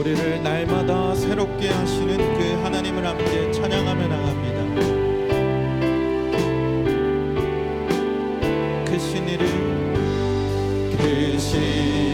우리를 날마다 새롭게 하시는 그 하나님을 함께 찬양하며 나갑니다. 그 신이를 그 신.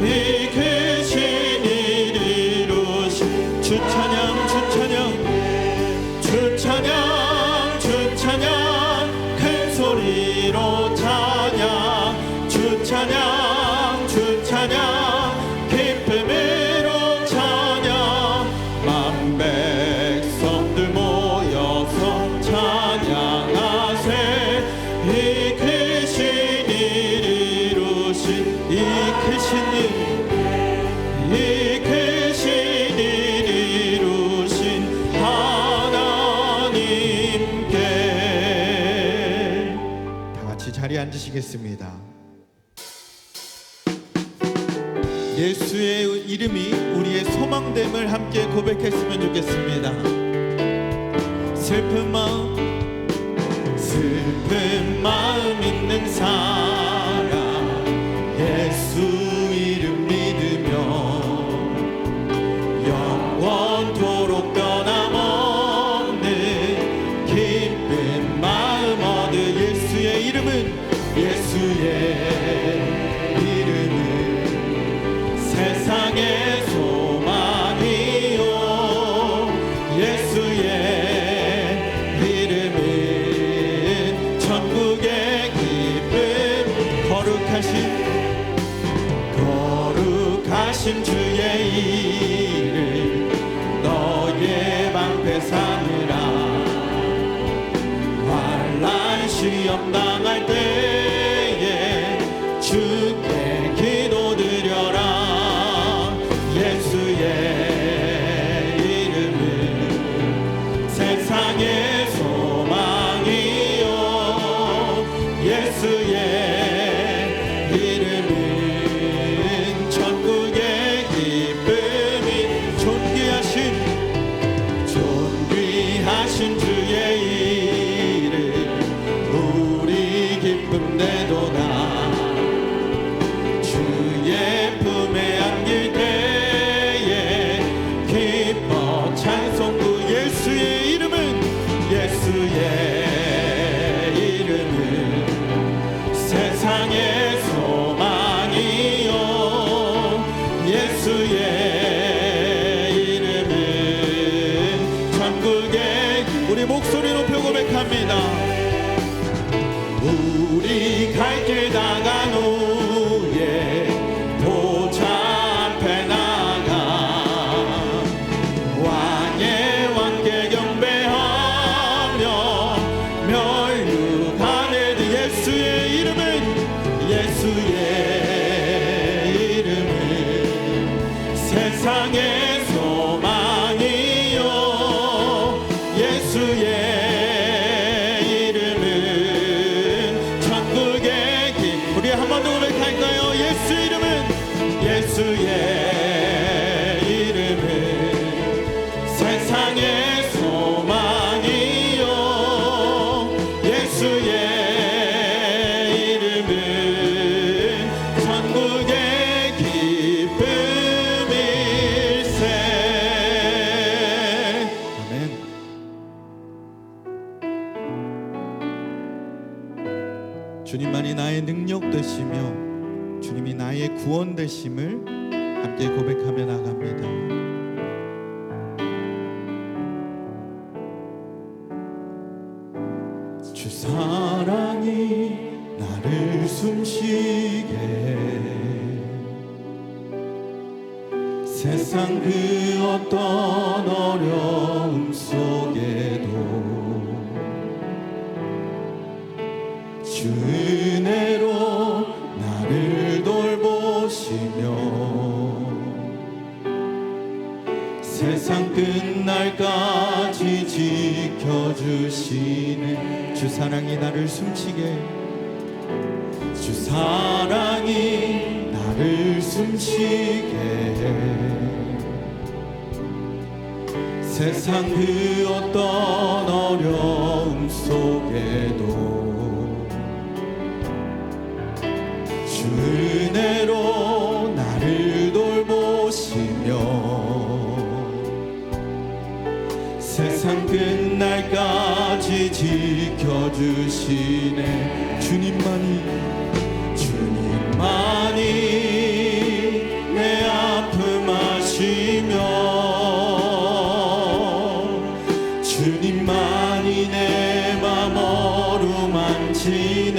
Yeah. 주시겠습니다. 예수의 이름이 우리의 소망됨을 함께 고백했으면 좋겠습니다. 슬픈 마음, 슬픈 마음 있는 사람, 예수. 시험 당할 때에 주 끝내도 나 주의 봄에 아닐 때에 기뻐 찬송도 그 예수의 이름은 세상에 숨쉬게 세상 그 어떤 어려움 속에도 주 은혜로 나를 돌보시며 세상 끝날까지 지켜주시네. 주 사랑이 나를 숨쉬게 주 사랑이 나를 숨쉬게 세상 그 어떤 지켜주시네. 주님만이 주님만이 내 아픔 아시며 주님만이 내 맘 어루만지네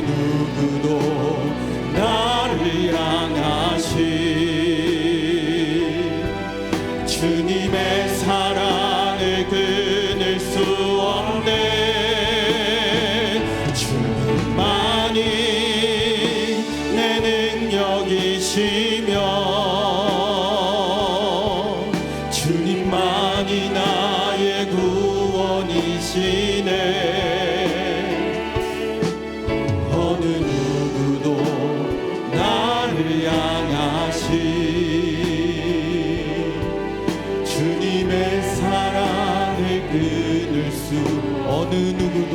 누구도 나를 향하신 주님의 사랑을 끊을 수 없네. 주님만이 내 능력이시 어